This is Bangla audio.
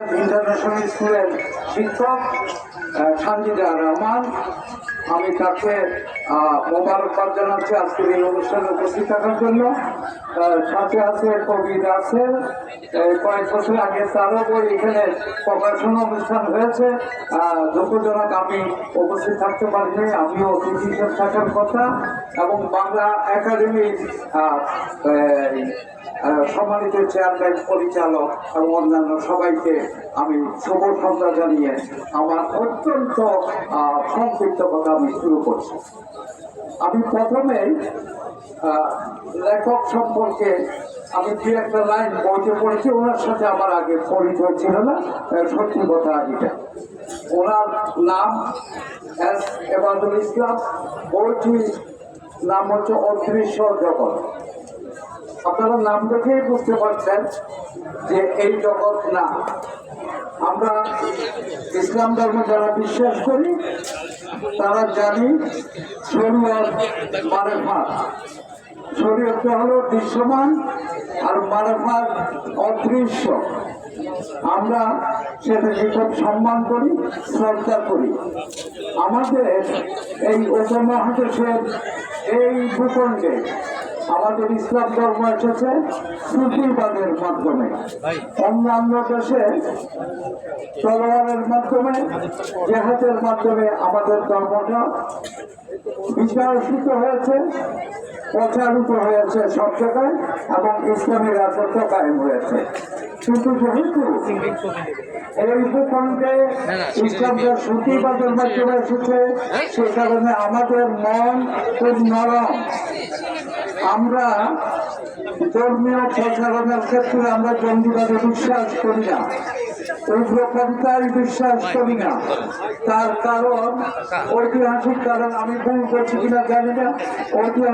ইন্টারন্যাশনাল স্কুলের শিক্ষক সানজিদা রহমান। আমি তাকে মোবারকবাদ জানাচ্ছি আজকের এই অনুষ্ঠানে উপস্থিত থাকার জন্য। সাথে আছে কবি এই কয়েক বছর আগে তারও বই এখানে প্রকাশনা অনুষ্ঠান হয়েছে। দুঃখজনক আমি উপস্থিত থাকতে পারিনি, আমিও অতিথি থাকার কথা। এবং বাংলা একাডেমির সম্মানিত চেয়ারম্যান পরিচালক এবং অন্যান্য সবাইকে আমি শুভ জানিয়ে আমার অত্যন্ত সংক্ষিপ্ত কথা আমি শুরু করছি। আমি প্রথমে লেখক সম্পর্কে আমি দু একটা লাইন বইতে পড়েছি, ওনার সাথে আমার আগে পরিচয় ছিল না সত্যি কথা এটা ওনার নাম এস এবাদুল ইসলাম, বইটি নাম হচ্ছে অদৃশ্য জগৎ। আপনারা নাম দেখেই বুঝতে পারছেন যে এই জগৎ না। আমরা ইসলাম ধর্ম যারা বিশ্বাস করি, তারা জানি শরীয়ত মারেফাত। শরীয়ত হলো দৃশ্যমান আর মারেফাত অদৃশ্য। আমরা সেটাকে খুব সম্মান করি, শ্রদ্ধা করি। আমাদের এই উপমহাদেশের এই ভূখণ্ডে আমাদের ইসলাম ধর্ম এসেছে সুফিবাদের মাধ্যমে। অন্যান্য দেশে তলোয়ারের মাধ্যমে জেহাদের মাধ্যমে আমাদের ধর্মটা বিচারসিত হয়েছে। প্রচারিত হয়েছে সব জায়গায় এবং ইসলামী রাজত্ব কায়েম হয়েছে। কিন্তু যেহেতু এই ভূখণ্ডে ইসলামটা সুতিবাদের মাধ্যমে এসেছে সে কারণে আমাদের মন খুব নরম। আমরা ধর্মীয় প্রচারণের ক্ষেত্রে আমরা জঙ্গিবাদে বিশ্বাস করি না, উগ্রপন্থায় বিশ্বাস করি না। তার কারণ ঐতিহাসিক কারণ আমি ভুল করছি কিনা জানি না। ঐতিহাসিক